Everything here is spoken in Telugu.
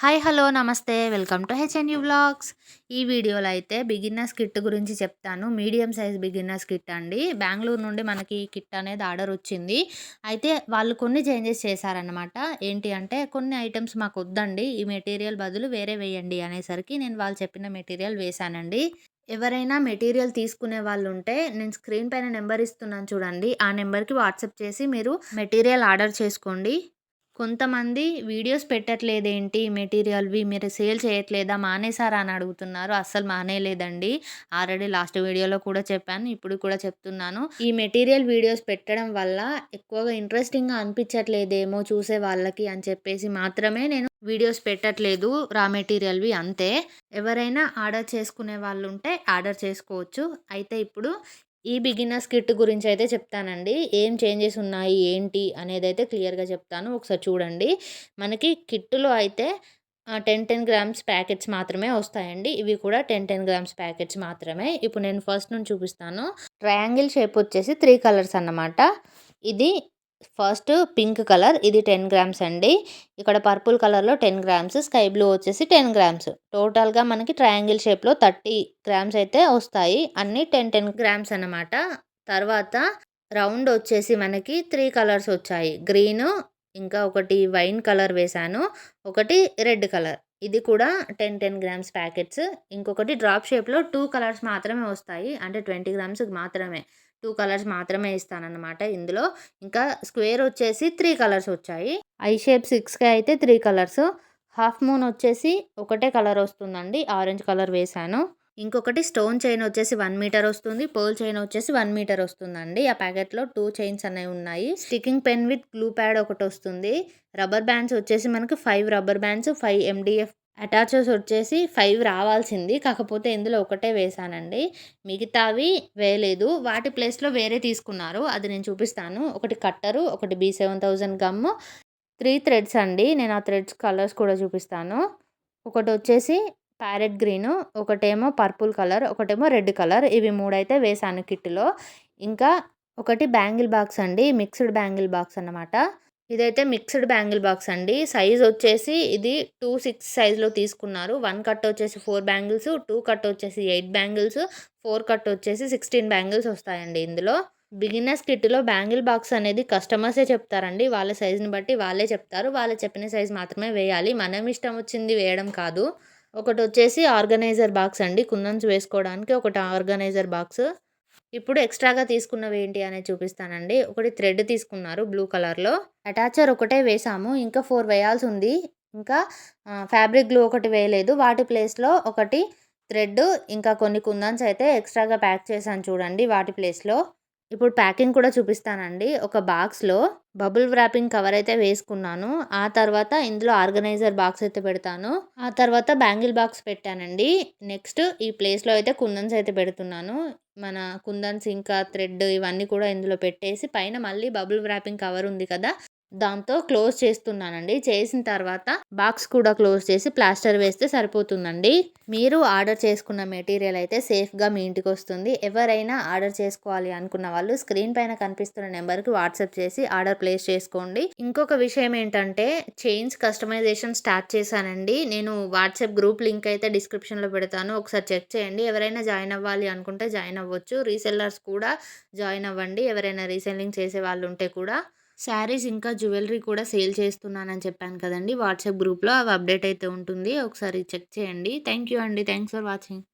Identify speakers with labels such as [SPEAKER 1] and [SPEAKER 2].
[SPEAKER 1] హాయ్ హలో నమస్తే. Welcome to HNU vlogs. ఈ వీడియోలో అయితే బిగిన్నర్స్ కిట్ గురించి చెప్తాను. మీడియం సైజ్ బిగిన్నర్స్ కిట్ అండి. బెంగళూరు నుండి మనకి కిట్ అనేది ఆర్డర్ వచ్చింది. అయితే వాళ్ళు కొన్ని చేంజెస్ చేశారనమాట ఏంటి అంటే కొన్ని ఐటమ్స్ మాకు వద్దండి. ఈ మెటీరియల్ బదులు వేరే వేయండి అనేసరికి నేను వాళ్ళు చెప్పిన మెటీరియల్ వేశానండి. ఎవరైనా మెటీరియల్ తీసుకునే వాళ్ళు ఉంటే నేను స్క్రీన్ పైన నెంబర్ ఇస్తున్నాను చూడండి. ఆ నెంబర్కి వాట్సాప్ చేసి మీరు మెటీరియల్ ఆర్డర్ చేసుకోండి. కొంతమంది వీడియోస్ పెట్టట్లేదేంటి? మెటీరియల్వి మీరు సేల్ చేయట్లేదా? మానేసారా అని అడుగుతున్నారు. అస్సలు మానేయలేదండి. ఆల్రెడీ లాస్ట్ వీడియోలో కూడా చెప్పాను. ఇప్పుడు కూడా చెప్తున్నాను. ఈ మెటీరియల్ వీడియోస్ పెట్టడం వల్ల ఎక్కువగా ఇంట్రెస్టింగ్గా అనిపించట్లేదేమో చూసే వాళ్ళకి అని చెప్పేసి మాత్రమే నేను వీడియోస్ పెట్టట్లేదు రా మెటీరియల్వి అంతే. ఎవరైనా ఆర్డర్ చేసుకునే వాళ్ళు ఉంటే ఆర్డర్ చేసుకోవచ్చు. అయితే ఇప్పుడు ఈ బిగినర్స్ కిట్ గురించి అయితే చెప్తానండి. ఏం చేంజెస్ ఉన్నాయి? ఏంటి? అనేది అయితే క్లియర్గా చెప్తాను. ఒకసారి చూడండి. మనకి కిట్లో అయితే టెన్ టెన్ గ్రామ్స్ ప్యాకెట్స్ మాత్రమే వస్తాయండి. ఇవి కూడా టెన్ టెన్ గ్రామ్స్ ప్యాకెట్స్ మాత్రమే. ఇప్పుడు నేను ఫస్ట్ నుండి చూపిస్తాను. ట్రయాంగిల్ షేప్ వచ్చేసి త్రీ కలర్స్ అన్నమాట. ఇది ఫస్ట్ పింక్ కలర్ ఇది టెన్ గ్రామ్స్ అండి. ఇక్కడ పర్పుల్ కలర్లో టెన్ గ్రామ్స్ స్కై బ్లూ వచ్చేసి టెన్ గ్రామ్స్. టోటల్గా మనకి ట్రయాంగిల్ షేప్లో థర్టీ గ్రామ్స్ అయితే వస్తాయి. అన్నీ టెన్ టెన్ గ్రామ్స్ అనమాట తర్వాత రౌండ్ వచ్చేసి మనకి త్రీ కలర్స్ వచ్చాయి. గ్రీన్ ఇంకా ఒకటి వైన్ కలర్ వేశాను. ఒకటి రెడ్ కలర్. ఇది కూడా టెన్ టెన్ గ్రామ్స్ ప్యాకెట్స్. ఇంకొకటి డ్రాప్ షేప్లో టూ కలర్స్ మాత్రమే వస్తాయి. అంటే ట్వంటీ గ్రామ్స్ మాత్రమే. టూ కలర్స్ మాత్రమే ఇస్తానన్నమాట. ఇందులో ఇంకా స్క్వేర్ వచ్చేసి త్రీ కలర్స్ వచ్చాయి. ఐ షేప్ సిక్స్కి అయితే త్రీ కలర్స్. హాఫ్ మూన్ వచ్చేసి ఒకటే కలర్ వస్తుందండి. ఆరెంజ్ కలర్ వేశాను. ఇంకొకటి స్టోన్ చైన్ వచ్చేసి వన్ మీటర్ వస్తుంది. పోల్ చైన్ వచ్చేసి వన్ మీటర్ వస్తుందండి. ఆ ప్యాకెట్లో టూ చైన్స్ అనేవి ఉన్నాయి. Sticking pen with glue pad ఒకటి వస్తుంది. రబ్బర్ బ్యాండ్స్ వచ్చేసి మనకి five rubber bands five MDF attaches వచ్చేసి ఫైవ్ రావాల్సింది. కాకపోతే ఇందులో ఒకటే వేసానండి మిగతావి వేయలేదు. వాటి ప్లేస్లో వేరే తీసుకున్నారు. అది నేను చూపిస్తాను. ఒకటి కట్టరు ఒకటి B seven thousand gum three threads అండి. నేను ఆ థ్రెడ్స్ కలర్స్ కూడా చూపిస్తాను. ఒకటి వచ్చేసి ప్యారెట్ గ్రీను ఒకటేమో పర్పుల్ కలర్ ఒకటేమో రెడ్ కలర్. ఇవి మూడైతే వేసాను కిట్లో ఇంకా ఒకటి బ్యాంగిల్ బాక్స్ అండి. మిక్స్డ్ బ్యాంగిల్ బాక్స్ అన్నమాట. ఇదైతే మిక్స్డ్ బ్యాంగిల్ బాక్స్ అండి. సైజ్ వచ్చేసి ఇది టూ సిక్స్ సైజ్లో తీసుకున్నారు. వన్ కట్ వచ్చేసి ఫోర్ బ్యాంగిల్స్ టూ కట్ వచ్చేసి ఎయిట్ బ్యాంగిల్స్ ఫోర్ కట్ వచ్చేసి సిక్స్టీన్ బ్యాంగిల్స్ వస్తాయండి ఇందులో. బిగినర్స్ కిట్లో బ్యాంగిల్ బాక్స్ అనేది కస్టమర్సే చెప్తారండి. వాళ్ళ సైజుని బట్టి వాళ్ళే చెప్తారు. వాళ్ళు చెప్పిన సైజ్ మాత్రమే వేయాలి. మనం ఇష్టం వచ్చింది వేయడం కాదు. ఒకటి వచ్చేసి ఆర్గనైజర్ బాక్స్ అండి. కుందన్స్ వేసుకోవడానికి ఒకటి ఆర్గనైజర్ బాక్స్. ఇప్పుడు ఎక్స్ట్రాగా తీసుకున్నవి ఏంటి అనేది చూపిస్తానండి. ఒకటి థ్రెడ్ తీసుకున్నారు బ్లూ కలర్లో. అటాచర్ ఒకటే వేసాము. ఇంకా ఫోర్ వేయాల్సి ఉంది. ఇంకా ఫ్యాబ్రిక్ గ్లూ ఒకటి వేయలేదు. వాటి ప్లేస్లో ఒకటి థ్రెడ్ ఇంకా కొన్ని కుందన్స్ అయితే ఎక్స్ట్రాగా ప్యాక్ చేశాను చూడండి వాటి ప్లేస్లో. ఇప్పుడు ప్యాకింగ్ కూడా చూపిస్తానండి. ఒక బాక్స్లో బబుల్ వ్రాపింగ్ కవర్ అయితే వేసుకున్నాను. ఆ తర్వాత ఇందులో ఆర్గనైజర్ బాక్స్ అయితే పెడతాను. ఆ తర్వాత బ్యాంగిల్ బాక్స్ పెట్టానండి. నెక్స్ట్ ఈ ప్లేస్లో అయితే కుందన్స్ అయితే పెడుతున్నాను. మన కుందన్స్ ఇంకా థ్రెడ్ ఇవన్నీ కూడా ఇందులో పెట్టేసి పైన మళ్ళీ బబుల్ వ్రాపింగ్ కవర్ ఉంది కదా దాంతో క్లోజ్ చేస్తున్నానండి. చేసిన తర్వాత బాక్స్ కూడా క్లోజ్ చేసి ప్లాస్టర్ వేస్తే సరిపోతుందండి. మీరు ఆర్డర్ చేసుకున్న మెటీరియల్ అయితే సేఫ్గా మీ ఇంటికి వస్తుంది. ఎవరైనా ఆర్డర్ చేసుకోవాలి అనుకున్న వాళ్ళు స్క్రీన్ పైన కనిపిస్తున్న నెంబర్కి వాట్సాప్ చేసి ఆర్డర్ ప్లేస్ చేసుకోండి. ఇంకొక విషయం ఏంటంటే చైన్స్ కస్టమైజేషన్ స్టార్ట్ చేశానండి. నేను వాట్సాప్ గ్రూప్ లింక్ అయితే డిస్క్రిప్షన్లో పెడతాను. ఒకసారి చెక్ చేయండి. ఎవరైనా జాయిన్ అవ్వాలి అనుకుంటే జాయిన్ అవ్వచ్చు. రీసెల్లర్స్ కూడా జాయిన్ అవ్వండి. ఎవరైనా రీసెల్లింగ్ చేసే వాళ్ళు ఉంటే కూడా. శారీస్ ఇంకా జ్యువెలరీ కూడా సేల్ చేస్తున్నానని చెప్పాను కదండి. వాట్సాప్ గ్రూప్లో అవి అప్డేట్ అయితే ఉంటుంది. ఒకసారి చెక్ చేయండి. థ్యాంక్ యూ అండి. Thanks for watching.